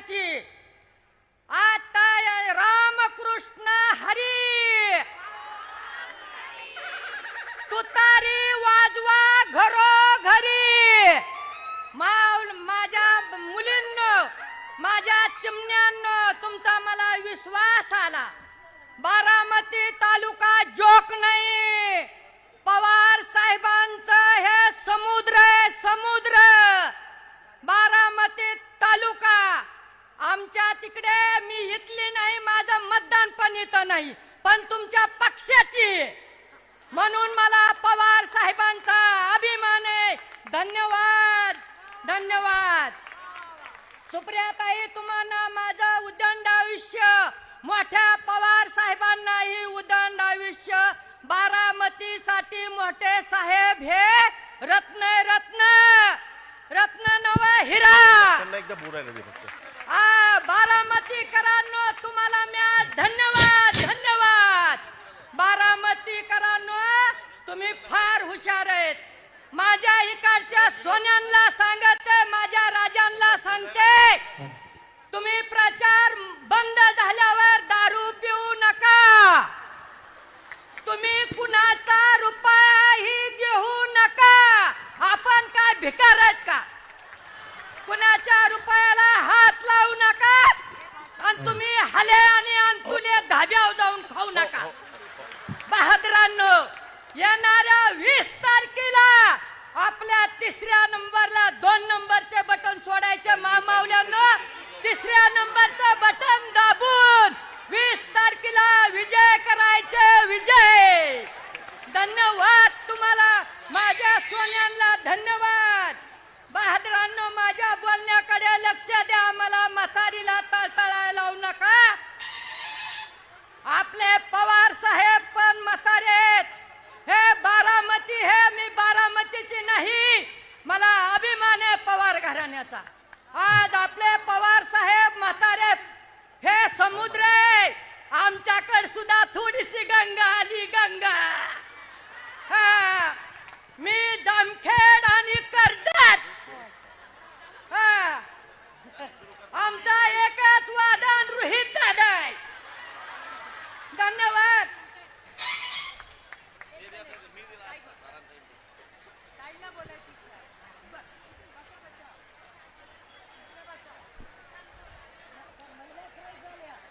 घराण्याची आता रामकृष्ण हरी. तुतारी वाजवा घरोघरी. माऊल माझ्या मुलींनो माझ्या चिमण्यांनो तुमचा मला विश्वास आला. बारामती तालुका जोक नाही पवार साहेबांचं हे समुद्र आहे समुद्र बारामती तालुका आमच्या तिकडे मी इथली नाही माझं मतदान पण इथं नाही पण तुमच्या पक्षाची. म्हणून मला पवार साहेबांचा अभिमान आहे. धन्यवाद धन्यवाद. सुप्रियाताई तुम्हाला माझं उदंड आयुष्य मोठ्या पवार साहेबांनाही उदंड आयुष्य बारामतीसाठी मोठे साहेब हे रत्न रत्न. रत्न नव हिरा. आ बारामतीकरांनो तुम्हाला मी आज नंबरला दोन नंबरचे बटन सोडायचे मामावल्यानं. तिसऱ्या नंबरचं बटन दाबून वीस तारखेला विजय करायचे विजय. धन्यवाद तुम्हाला. माझ्या सोन्यांना धन्यवाद. बहादरांनो माझ्या बोलण्याकडे लक्ष द्या. मला म्हातारीला तळतळायला लावू नका. आपले पवार साहेब पण म्हातारे आहेत. हे बारामती हे मी बारामतीची नाही मला अभिमान आहे करण्याचा. आज आपले पवार साहेब म्हातारे हे समुद्र आहे आमच्याकडे सुद्धा थोडीशी गंगा आली गंगा हा मी जामखेड आणि कर्जत हा आमचा एकच वादन रोहित दादा आहे धन्यवाद